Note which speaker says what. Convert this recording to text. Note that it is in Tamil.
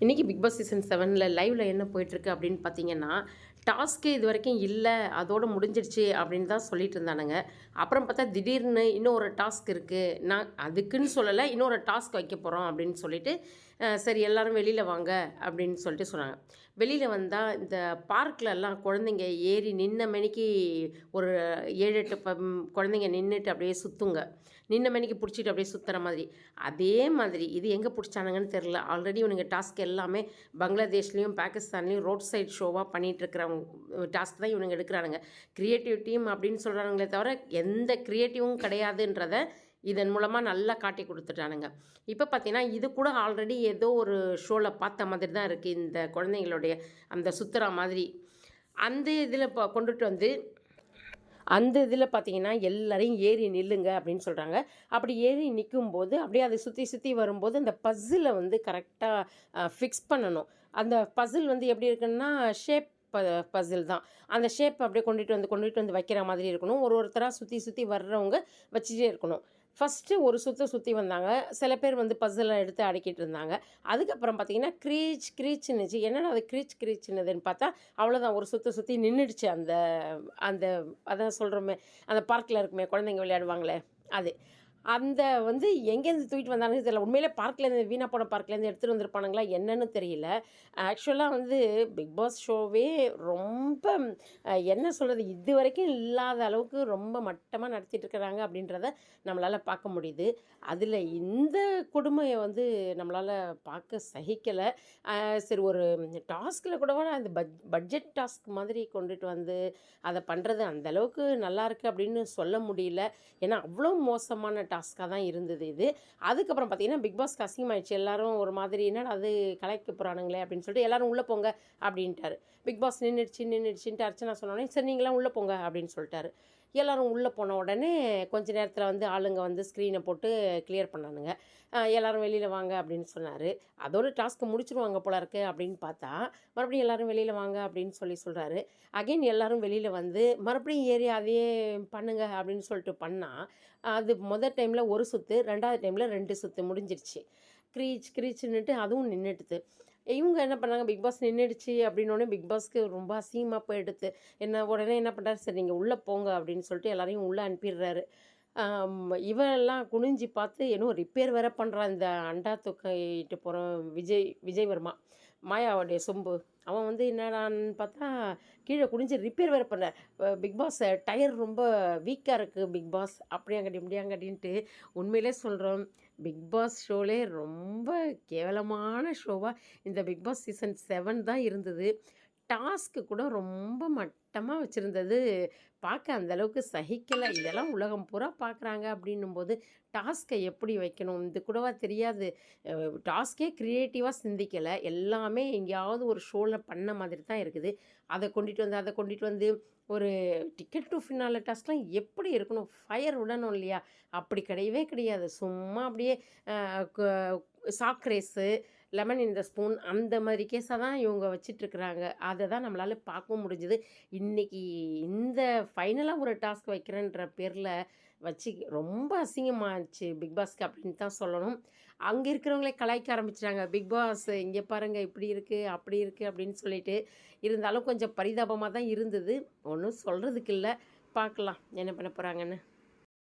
Speaker 1: இன்றைக்கி பிக் பாஸ் சீசன் செவனில் லைவில் என்ன போயிட்டுருக்கு அப்படின்னு பார்த்தீங்கன்னா டாஸ்க்கு இது வரைக்கும் இல்லை அதோடு முடிஞ்சிடுச்சு அப்படின்னு தான் சொல்லிட்டு இருந்தானுங்க. அப்புறம் பார்த்தா திடீர்னு இன்னும் ஒரு டாஸ்க் இருக்குது நான் அதுக்குன்னு சொல்லலை இன்னொரு டாஸ்க் வைக்க போகிறோம் அப்படின்னு சொல்லிட்டு சரி எல்லாரும் வெளியில் வாங்க அப்படின்னு சொல்லிட்டு சொன்னாங்க. வெளியில் வந்தால் இந்த பார்க்கிலலாம் குழந்தைங்க ஏறி நின்ன மணிக்கு ஒரு ஏழு எட்டு ப குழந்தைங்க நின்றுட்டு அப்படியே சுற்றுங்க நின்ன மணிக்கு பிடிச்சிட்டு அப்படியே சுற்றுற மாதிரி. அதே மாதிரி இது எங்கே பிடிச்சானுங்கன்னு தெரில ஆல்ரெடி இவனுங்க டாஸ்க் எல்லாமே பங்களாதேஷ்லேயும் பாகிஸ்தான்லேயும் ரோட் சைட் ஷோவாக பண்ணிகிட்ருக்கிறவங்க டாஸ்க் தான் இவனுங்க எடுக்கிறானுங்க. க்ரியேட்டிவ் டீம் அப்படின்னு சொல்கிறானுங்களே தவிர எந்த க்ரியேட்டிவும் கிடையாதுன்றத இதன் மூலமாக நல்லா காட்டி கொடுத்துட்டானுங்க. இப்போ பார்த்தீங்கன்னா இது கூட ஆல்ரெடி ஏதோ ஒரு ஷோவில் பார்த்த மாதிரி தான் இருக்குது இந்த குழந்தைங்களுடைய அந்த சுத்துறா மாதிரி. அந்த இதில் இப்போ கொண்டுட்டு வந்து அந்த இதில் பார்த்தீங்கன்னா எல்லாரையும் ஏறி நில்லுங்க அப்படின்னு சொல்கிறாங்க அப்படி ஏறி நிற்கும்போது அப்படியே அதை சுற்றி சுற்றி வரும்போது அந்த பஸ்ஸில் வந்து கரெக்டாக ஃபிக்ஸ் பண்ணணும். அந்த பசில் வந்து எப்படி இருக்குன்னா ஷேப் ப பசில் தான். அந்த ஷேப் அப்படியே கொண்டுட்டு வந்து கொண்டுட்டு வந்து வைக்கிற மாதிரி இருக்கணும். ஒரு ஒருத்தராக சுற்றி சுற்றி வர்றவங்க வச்சுட்டே இருக்கணும். ஃபஸ்ட்டு ஒரு சுற்று சுற்றி வந்தாங்க. சில பேர் வந்து பஸ்ஸில் எடுத்து அடக்கிட்டு இருந்தாங்க. அதுக்கப்புறம் பார்த்தீங்கன்னா க்ரீச் க்ரீச்சுன்னுச்சு என்னென்னா அது க்ரீச் க்ரீச்சுன்னுதுன்னு பார்த்தா அவ்வளோதான் ஒரு சுற்று சுற்றி நின்றுடுச்சு அந்த அந்த அதான் சொல்கிறோமே அந்த பார்க்கில் இருக்குமே குழந்தைங்க விளையாடுவாங்களே அது. அந்த வந்து எங்கேருந்து தூக்கிட்டு வந்தாங்கன்னு தெரியல. உண்மையிலே பார்க்லேருந்து வீணா போன பார்க்லேருந்து எடுத்துகிட்டு வந்திருப்பானுங்களா என்னன்னு தெரியல. ஆக்சுவலாக வந்து பிக் பாஸ் ஷோவே ரொம்ப என்ன சொல்கிறது இது வரைக்கும் இல்லாத அளவுக்கு ரொம்ப மட்டமாக நடத்திட்டு இருக்கிறாங்க அப்படின்றத நம்மளால் பார்க்க முடியுது. அதில் இந்த கொடுமையை வந்து நம்மளால் பார்க்க சகிக்கலை. சரி ஒரு டாஸ்கில் கூட அந்த பட் பட்ஜெட் டாஸ்க் மாதிரி கொண்டுட்டு வந்து அதை பண்ணுறது அந்த அளவுக்கு நல்லா அப்படின்னு சொல்ல முடியல. ஏன்னா அவ்வளோ மோசமான டாஸ்க்காக தான் இருந்தது இது. அதுக்கப்புறம் பார்த்தீங்கன்னா பிக் பாஸ்க்கு அசிங்கமாயிடுச்சு. எல்லாரும் ஒரு மாதிரி என்னடா அது கலைக்க போகிறானுங்களே அப்படின்னு சொல்லிட்டு எல்லாரும் உள்ளே போங்க அப்படின்ட்டாரு. பிக் பாஸ் நின்றுடுச்சு நின்றுடுச்சுன்ட்டு அர்ச்சனா சொன்னோடனே சரி நீங்களாம் உள்ளே போங்க அப்படின்னு சொல்லிட்டாரு. எல்லோரும் உள்ளே போன உடனே கொஞ்ச நேரத்தில் வந்து ஆளுங்க வந்து ஸ்க்ரீனை போட்டு கிளியர் பண்ணானுங்க. எல்லோரும் வெளியில் வாங்க அப்படின்னு சொன்னார். அதோட டாஸ்க்கு முடிச்சிருவாங்க போல இருக்கு அப்படின்னு பார்த்தா மறுபடியும் எல்லோரும் வெளியில் வாங்க அப்படின்னு சொல்லி சொல்கிறாரு அகைன் எல்லோரும் வெளியில் வந்து மறுபடியும் ஏறி அதையே பண்ணுங்க அப்படின்னு சொல்லிட்டு பண்ணால் அது முதல் டைமில் ஒரு சுற்று ரெண்டாவது டைமில் ரெண்டு சுற்று முடிஞ்சிருச்சு. க்ரீச் க்ரீச்சுன்னுட்டு அதுவும் நின்றுட்டுது இவங்க என்ன பண்ணாங்க? பிக் பாஸ் நின்றுடுச்சு அப்படின்னோடனே பிக் பாஸ்க்கு ரொம்ப அசிங்கமாக எடுத்து என்ன உடனே என்ன பண்ணுறாரு சரி நீங்கள் உள்ளே போங்க அப்படின்னு சொல்லிட்டு எல்லாரையும் உள்ளே அனுப்பிடுறாரு. இவெல்லாம் குனிஞ்சு பார்த்து இன்னும் ரிப்பேர் வேற பண்ணுறான் இந்த அண்டா தூக்கிட்டு போகிற விஜய் விஜய் வர்மா. மாயாவுடைய சொம்பு. அவன் வந்து என்னடான்னு பார்த்தா கீழே குனிஞ்சு ரிப்பேர் வேறு பண்ண. பிக் பாஸ் டயர் ரொம்ப வீக்காக இருக்குது பிக் பாஸ் அப்படியாங்கடி முடியாங்கடின்ட்டு உண்மையிலே சொல்கிறோம் பிக் பாஸ் ஷோலே ரொம்ப கேவலமான ஷோவாக இந்த பிக் பாஸ் சீசன் செவன் தான் இருந்தது. டாஸ்க்கு கூட ரொம்ப மட்டமாக வச்சுருந்தது. பார்க்க அந்தளவுக்கு சகிக்கலை. இதெல்லாம் உலகம் பூரா பார்க்குறாங்க அப்படின்னும் போது டாஸ்க்கை எப்படி வைக்கணும்? இது கூடவா தெரியாது. டாஸ்கே க்ரியேட்டிவாக சிந்திக்கலை. எல்லாமே எங்கேயாவது ஒரு ஷோவில் பண்ண மாதிரி தான் இருக்குது. அதை கொண்டுட்டு வந்து அதை கொண்டுட்டு வந்து ஒரு டிக்கெட் டு ஃபினால டாஸ்க்லாம் எப்படி இருக்கணும்? ஃபயர் விடணும் இல்லையா? அப்படி கிடையவே கிடையாது. சும்மா அப்படியே sack race lemon in the spoon அந்த மாதிரி கேஸாக தான் இவங்க வச்சிட்ருக்குறாங்க. அதை தான் நம்மளால் பார்க்கவும் முடிஞ்சுது. இன்றைக்கி இந்த ஃபைனலாக ஒரு டாஸ்க் வைக்கிறேன்ற பேரில் வச்சு ரொம்ப அசிங்கமாச்சு பிக் பாஸ்க்கு அப்படின்னு தான் சொல்லணும். அங்கே இருக்கிறவங்களே கலாய்க்க ஆரம்பிச்சிட்டாங்க. பிக் பாஸ் இங்கே பாருங்கள் இப்படி இருக்குது அப்படி இருக்குது அப்படின்னு சொல்லிட்டு இருந்தாலும் கொஞ்சம் பரிதாபமாக தான் இருந்தது. ஒன்றும் சொல்கிறதுக்கு இல்லை. பார்க்கலாம் என்ன பண்ண போகிறாங்கன்னு